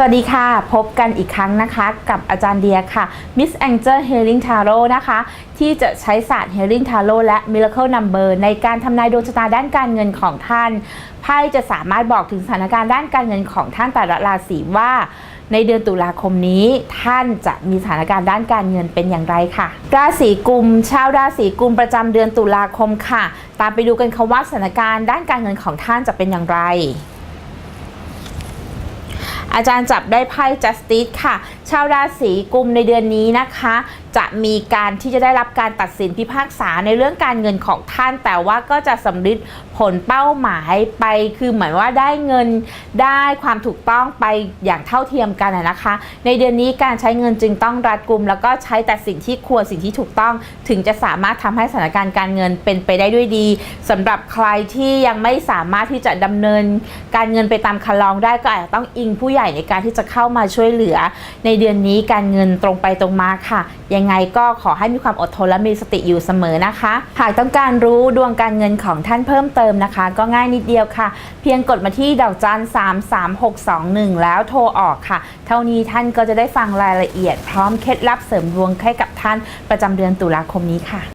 สวัสดีค่ะ พบกันอีกครั้งนะคะกับอาจารย์เดียค่ะ Miss Angel Healing Tarot นะคะ ที่จะใช้ศาสตร์ Healing Tarot และ Miracle Number ในการทำนายดวงชะตาด้านการเงินของท่านไพ่จะสามารถบอกถึงสถานการณ์ด้านการเงินของท่านแต่ละราศีว่า ในเดือนตุลาคมนี้ท่านจะมีสถานการณ์ด้านการเงินเป็นอย่างไรค่ะ ราศีกุม ชาวราศีกุมประจำเดือนตุลาคมค่ะ ตามไปดูกันค่ะว่าสถานการณ์ด้านการเงินของท่านจะเป็นอย่างไร อาจารย์จับได้ไพ่ justice ค่ะชาวราศีกุมในเดือนนี้นะคะ จะมีการที่จะได้รับการตัดสินพิพากษาในเรื่องการเงินของท่าน แต่ว่าก็จะสำลิดผลเป้าหมายไปคือเหมือนว่าได้เงินได้ความถูกต้องไปอย่างเท่าเทียมกันนะคะ ในเดือนนี้การใช้เงินจึงต้องรัดกุม แล้วก็ใช้แต่สิ่งที่ควรสิ่งที่ถูกต้อง ถึงจะสามารถทำให้สถานการณ์การเงินเป็นไปได้ด้วยดีสำหรับใครที่ยังไม่สามารถที่จะดำเนินการเงินไปตามคันลองได้ก็อาจจะต้องอิงผู้ใหญ่ในการที่จะเข้ามาช่วยเหลือในเดือนนี้การเงินตรงไปตรงมาค่ะ ยังไงก็ขอให้มีความอดทนและมีสติอยู่เสมอนะคะ หากต้องการรู้ดวงการเงินของท่านเพิ่มเติมนะคะ ก็ง่ายนิดเดียวค่ะ เพียงกดมาที่ดอกจัน33621 แล้วโทรออกค่ะ เท่านี้ท่านก็จะได้ฟังรายละเอียด พร้อมเคล็ดลับเสริมดวงให้กับท่านประจำเดือนตุลาคมนี้ค่ะ